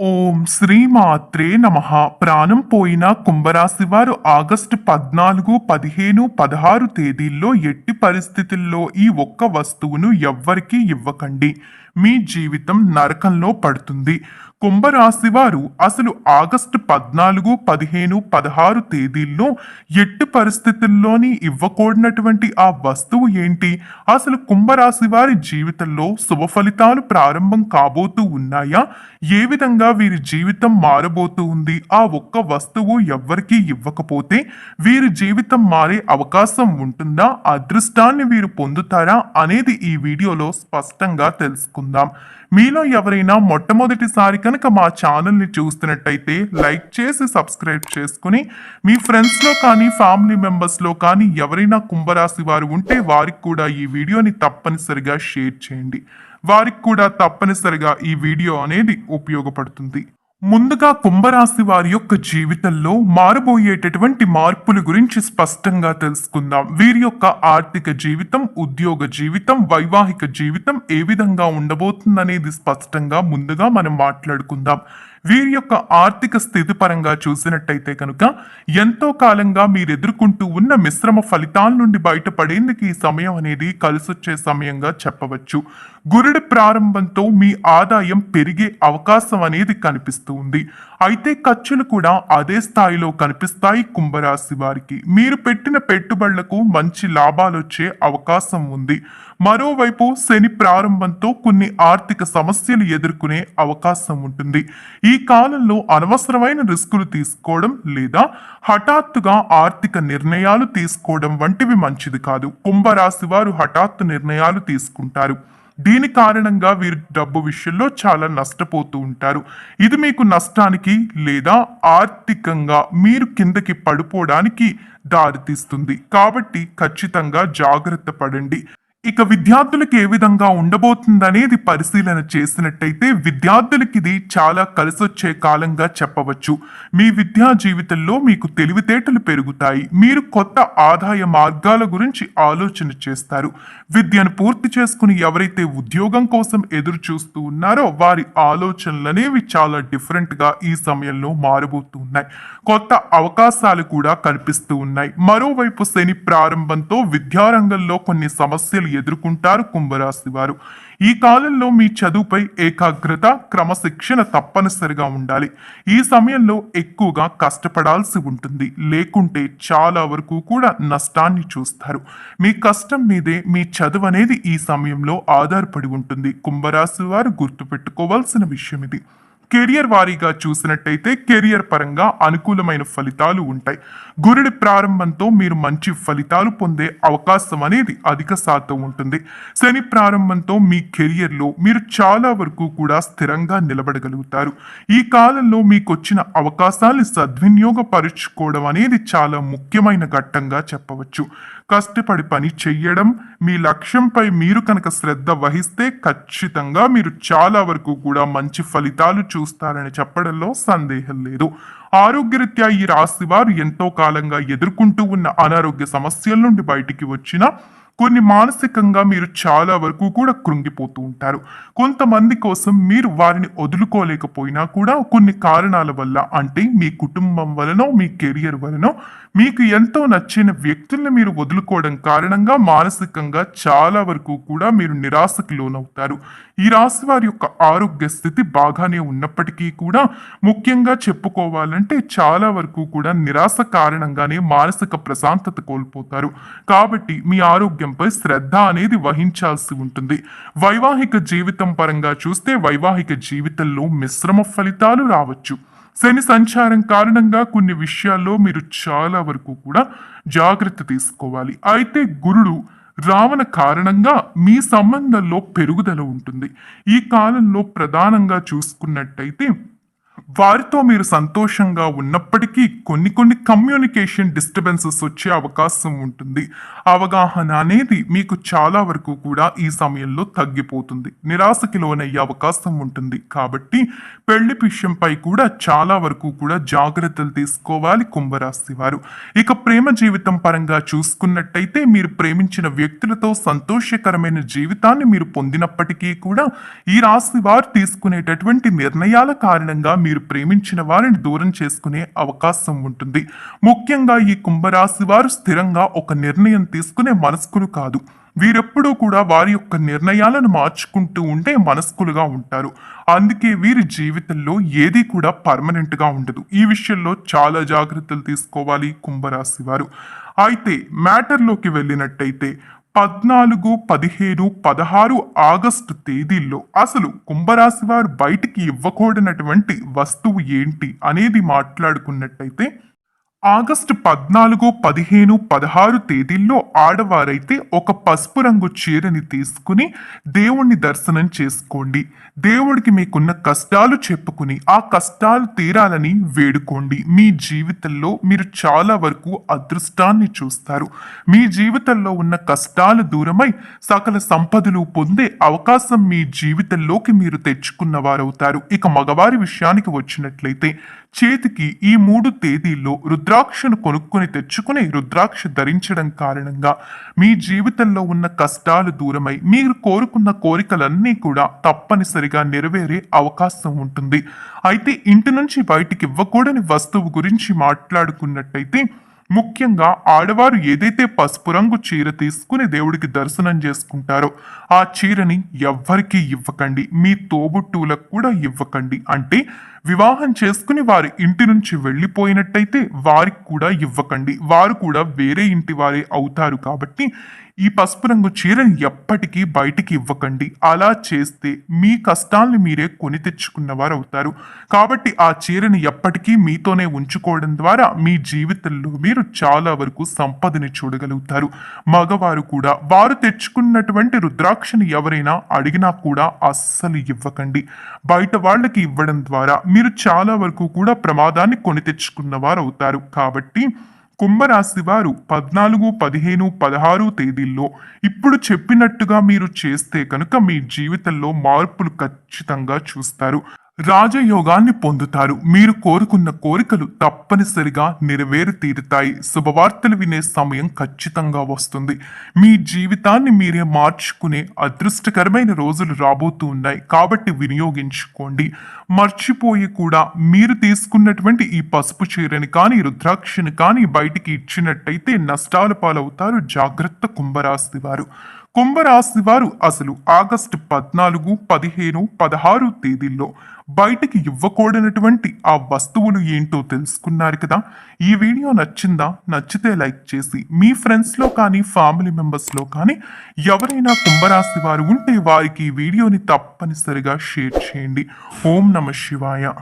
ఓం శ్రీ మాత్రే నమ. ప్రాణం పోయిన కుంభరాశి వారు ఆగస్టు పద్నాలుగు పదిహేను పదహారు తేదీల్లో ఎట్టి పరిస్థితుల్లో ఈ ఒక్క వస్తువును ఎవ్వరికీ ఇవ్వకండి. మీ జీవితం నరకంలో పడుతుంది. కుంభరాశి వారు అసలు ఆగస్టు పద్నాలుగు పదిహేను పదహారు తేదీల్లో ఎట్టి పరిస్థితుల్లోని ఇవ్వకూడనటువంటి ఆ వస్తువు ఏంటి? అసలు కుంభరాశి వారి జీవితంలో శుభ ఫలితాలు ప్రారంభం కాబోతూ ఉన్నాయా? ఏ విధంగా వీరి జీవితం మారబోతూ ఉంది? ఆ ఒక్క వస్తువు ఎవ్వరికీ ఇవ్వకపోతే వీరి జీవితం మారే అవకాశం ఉంటుందా? అదృష్టాన్ని వీరు పొందుతారా? అనేది ఈ వీడియోలో స్పష్టంగా తెలుసుకుందాం. మీలో ఎవరైనా మొట్టమొదటిసారి కనుక మా ఛానల్ని చూస్తున్నట్టయితే లైక్ చేసి సబ్స్క్రైబ్ చేసుకుని మీ ఫ్రెండ్స్లో కానీ ఫ్యామిలీ మెంబర్స్లో కానీ ఎవరైనా కుంభరాశి వారు ఉంటే వారికి కూడా ఈ వీడియోని తప్పనిసరిగా షేర్ చేయండి. వారికి కూడా తప్పనిసరిగా ఈ వీడియో అనేది ఉపయోగపడుతుంది. ముందుగా కుంభరాశి వారి యొక్క జీవితంలో మారబోయేటటువంటి మార్పుల గురించి స్పష్టంగా తెలుసుకుందాం. వీరి యొక్క ఆర్థిక జీవితం ఉద్యోగ జీవితం వైవాహిక జీవితం ఏ విధంగా ఉండబోతుందనేది స్పష్టంగా ముందుగా మనం మాట్లాడుకుందాం. వీరి యొక్క ఆర్థిక స్థితి పరంగా చూసినట్టయితే కనుక ఎంతో కాలంగా మీరు ఎదుర్కొంటూ ఉన్న మిశ్రమ ఫలితాల నుండి బయటపడేందుకు ఈ సమయం అనేది కలిసొచ్చే సమయంగా చెప్పవచ్చు. గురుడి ప్రారంభంతో మీ ఆదాయం పెరిగే అవకాశం అనేది కనిపిస్తుంది అయితే ఖర్చులు కూడా అదే స్థాయిలో కనిపిస్తాయి కుంభరాశి వారికి. మీరు పెట్టిన పెట్టుబడులకు మంచి లాభాలు వచ్చే అవకాశం ఉంది. మరోవైపు శని ప్రారంభంతో కొన్ని ఆర్థిక సమస్యలు ఎదుర్కొనే అవకాశం ఉంటుంది. ఈ కాలంలో అనవసరమైన రిస్కులు తీసుకోవడం లేదా హఠాత్తుగా ఆర్థిక నిర్ణయాలు తీసుకోవడం వంటివి మంచిది కాదు. కుంభరాశి వారు హఠాత్తు నిర్ణయాలు తీసుకుంటారు. దీని కారణంగా వీరు డబ్బు విషయంలో చాలా నష్టపోతూ ఉంటారు. ఇది మీకు నష్టానికి లేదా ఆర్థికంగా మీరు కిందకి పడిపోవడానికి దారితీస్తుంది. కాబట్టి ఖచ్చితంగా జాగ్రత్త పడండి. ఇక విద్యార్థులకు ఏ విధంగా ఉండబోతుందనేది పరిశీలన చేసినట్టయితే విద్యార్థులకి ఇది చాలా కలిసొచ్చే కాలంగా చెప్పవచ్చు. మీ విద్యా జీవితంలో మీకు తెలివితేటలు పెరుగుతాయి. మీరు కొత్త ఆదాయ మార్గాల గురించి ఆలోచన చేస్తారు. విద్యను పూర్తి చేసుకుని ఎవరైతే ఉద్యోగం కోసం ఎదురు చూస్తూ ఉన్నారో వారి ఆలోచనలు అనేవి చాలా డిఫరెంట్గా ఈ సమయంలో మారబోతున్నాయి. కొత్త అవకాశాలు కూడా కనిపిస్తూ ఉన్నాయి. మరోవైపు శని ప్రారంభంతో విద్యారంగంలో కొన్ని సమస్యలు ఎదుర్కొంటారు కుంభరాశి వారు. ఈ కాలంలో మీ చదువుపై ఏకాగ్రత క్రమశిక్షణ తప్పనిసరిగా ఉండాలి. ఈ సమయంలో ఎక్కువగా కష్టపడాల్సి ఉంటుంది. లేకుంటే చాలా వరకు కూడా నష్టాన్ని చూస్తారు. మీ కష్టం మీదే మీ చదువు అనేది ఈ సమయంలో ఆధారపడి ఉంటుంది. కుంభరాశి వారు గుర్తుపెట్టుకోవాల్సిన విషయం ఇది. కెరియర్ వారీగా చూసినట్టయితే కెరియర్ పరంగా అనుకూలమైన ఫలితాలు ఉంటాయి. గురుడి ప్రారంభంతో మీరు మంచి ఫలితాలు పొందే అవకాశం అనేది అధిక శాతం ఉంటుంది. శని ప్రారంభంతో మీ కెరియర్లో మీరు చాలా వరకు కూడా స్థిరంగా నిలబడగలుగుతారు. ఈ కాలంలో మీకు వచ్చిన అవకాశాన్ని సద్వినియోగపరుచుకోవడం అనేది చాలా ముఖ్యమైన ఘట్టంగా చెప్పవచ్చు. కష్టపడి పని చెయ్యడం మీ లక్ష్యంపై మీరు కనుక శ్రద్ధ వహిస్తే ఖచ్చితంగా మీరు చాలా వరకు కూడా మంచి ఫలితాలు చూస్తారని చెప్పడంలో సందేహం లేదు. ఆరోగ్యరీత్యా ఈ రాశి వారు ఎంతో కాలంగా ఎదుర్కొంటూ ఉన్న అనారోగ్య సమస్యల నుండి బయటికి వచ్చిన కొన్ని మానసికంగా మీరు చాలా వరకు కూడా కృంగిపోతూ ఉంటారు. కొంతమంది కోసం మీరు వారిని వదులుకోలేకపోయినా కూడా కొన్ని కారణాల వల్ల అంటే మీ కుటుంబం వలనో మీ కెరియర్ వలనో మీకు ఎంతో నచ్చిన వ్యక్తుల్ని మీరు వదులుకోవడం కారణంగా మానసికంగా చాలా వరకు కూడా మీరు నిరాశకు లోనవుతారు. ఈ రాశి వారి యొక్క ఆరోగ్య స్థితి బాగానే ఉన్నప్పటికీ కూడా ముఖ్యంగా చెప్పుకోవాలంటే చాలా వరకు కూడా నిరాశ కారణంగానే మానసిక ప్రశాంతత కోల్పోతారు. కాబట్టి మీ ఆరోగ్యంపై శ్రద్ధ అనేది వహించాల్సి ఉంటుంది. వైవాహిక జీవితం పరంగా చూస్తే వైవాహిక జీవితంలో మిశ్రమ ఫలితాలు రావచ్చు. శని సంచారం కారణంగా కొన్ని విషయాల్లో మీరు చాలా వరకు కూడా జాగ్రత్త తీసుకోవాలి. అయితే గురుడు రావణ కారణంగా మీ సంబంధంలో పెరుగుదల ఉంటుంది. ఈ కాలంలో ప్రధానంగా చూసుకున్నట్టయితే వారితో మీరు సంతోషంగా ఉన్నప్పటికీ కొన్ని కొన్ని కమ్యూనికేషన్ డిస్టర్బెన్సెస్ వచ్చే అవకాశం ఉంటుంది. అవగాహన అనేది మీకు చాలా వరకు కూడా ఈ సమయంలో తగ్గిపోతుంది. నిరాశకి లోనయ్యే అవకాశం ఉంటుంది. కాబట్టి పెళ్ళి విషయంపై కూడా చాలా వరకు కూడా జాగ్రత్తలు తీసుకోవాలి కుంభరాశి వారు. ఇక ప్రేమ జీవితం పరంగా చూసుకున్నట్టయితే మీరు ప్రేమించిన వ్యక్తులతో సంతోషకరమైన జీవితాన్ని మీరు పొందినప్పటికీ కూడా ఈ రాశి వారు తీసుకునేటటువంటి నిర్ణయాల కారణంగా మీరు ప్రేమించిన వారిని దూరం చేసుకునే అవకాశం ఉంటుంది. ముఖ్యంగా ఈ కుంభరాశి వారు స్థిరంగా ఒక నిర్ణయం తీసుకునే మనస్కులు కాదు. వీరెప్పుడూ కూడా వారి యొక్క నిర్ణయాలను మార్చుకుంటూ ఉండే మనస్కులుగా ఉంటారు. అందుకే వీరి జీవితంలో ఏది కూడా పర్మనెంట్గా ఉండదు. ఈ విషయంలో చాలా జాగ్రత్తలు తీసుకోవాలి కుంభరాశి వారు. అయితే మ్యాటర్లోకి వెళ్ళినట్టయితే పద్నాలుగు పదిహేను పదహారు ఆగస్టు తేదీల్లో అసలు కుంభరాశి వారు బయటికి ఇవ్వకూడనటువంటి వస్తువు ఏంటి అనేది మాట్లాడుకున్నట్టయితే ఆగస్టు పద్నాలుగు పదిహేను పదహారు తేదీల్లో ఆడవారైతే ఒక పసుపు రంగు చీరని తీసుకుని దేవుణ్ణి దర్శనం చేసుకోండి. దేవుడికి మీకున్న కష్టాలు చెప్పుకుని ఆ కష్టాలు తీరాలని వేడుకోండి. మీ జీవితంలో మీరు చాలా వరకు అదృష్టాన్ని చూస్తారు. మీ జీవితంలో ఉన్న కష్టాలు దూరమై సకల సంపదలు పొందే అవకాశం మీ జీవితంలోకి మీరు తెచ్చుకున్న వారవుతారు. ఇక మగవారి విషయానికి వచ్చినట్లయితే చేతికి ఈ మూడు తేదీల్లో రుద్రాక్షను కొనుక్కొని తెచ్చుకుని రుద్రాక్ష ధరించడం కారణంగా మీ జీవితంలో ఉన్న కష్టాలు దూరమై మీరు కోరుకున్న కోరికలన్నీ కూడా తప్పనిసరిగా నెరవేరే అవకాశం ఉంటుంది. అయితే ఇంటి నుంచి బయటికి ఇవ్వకూడని వస్తువు గురించి మాట్లాడుకున్నట్టయితే ముఖ్యంగా ఆడవారు ఏదైతే పసుపు రంగు చీర తీసుకుని దేవుడికి దర్శనం చేసుకుంటారో ఆ చీరని ఎవ్వరికీ ఇవ్వకండి. మీ తోబుట్టువులకు కూడా ఇవ్వకండి. అంటే వివాహం చేసుకుని వారి ఇంటి నుంచి వెళ్ళిపోయినట్టయితే వారికి కూడా ఇవ్వకండి. వారు కూడా వేరే ఇంటి వారే అవుతారు కాబట్టి ఈ పసుపు రంగు చీరని ఎప్పటికీ బయటికి ఇవ్వకండి. అలా చేస్తే మీ కష్టాల్ని మీరే కొని తెచ్చుకున్నవారు అవుతారు కాబట్టి ఆ చీరని ఎప్పటికీ మీతోనే ఉంచుకోవడం ద్వారా మీ జీవితంలో మీరు చాలా వరకు సంపదని చూడగలుగుతారు. మగవారు కూడా వారు తెచ్చుకున్నటువంటి రుద్రాక్షని ఎవరైనా అడిగినా కూడా అస్సలు ఇవ్వకండి. బయట వాళ్ళకి ఇవ్వడం ద్వారా మీరు చాలా వరకు కూడా ప్రమాదాన్ని కొని తెచ్చుకున్నవారు అవుతారు కాబట్టి కుంభరాశి వారు పద్నాలుగు పదిహేను పదహారు తేదీల్లో ఇప్పుడు చెప్పినట్టుగా మీరు చేస్తే కనుక మీ జీవితంలో మార్పులు ఖచ్చితంగా చూస్తారు. రాజయోగాన్ని పొందుతారు. మీరు కోరుకున్న కోరికలు తప్పనిసరిగా నెరవేరు తీరుతాయి శుభవార్తలు వినే సమయం ఖచ్చితంగా వస్తుంది. మీ జీవితాన్ని మీరే మార్చుకునే అదృష్టకరమైన రోజులు రాబోతూ ఉన్నాయి. కాబట్టి వినియోగించుకోండి. మర్చిపోయి కూడా మీరు తీసుకున్నటువంటి ఈ పసుపు చీరని కానీ రుద్రాక్షని కానీ బయటికి ఇచ్చినట్టయితే నష్టాల పాలవుతారు. జాగ్రత్త కుంభరాశి వారు. కుంభరాశి వారు అసలు ఆగస్టు పద్నాలుగు పదిహేను పదహారు తేదీల్లో బయటికి ఇవ్వకూడనటువంటి ఆ వస్తువులు ఏంటో తెలుసుకున్నారు కదా. ఈ వీడియో నచ్చిందా? నచ్చితే లైక్ చేసి మీ ఫ్రెండ్స్లో కానీ ఫ్యామిలీ మెంబర్స్లో కానీ ఎవరైనా కుంభరాశి వారు ఉంటే వారికి ఈ వీడియోని తప్పనిసరిగా షేర్ చేయండి. ఓం నమ శివాయ.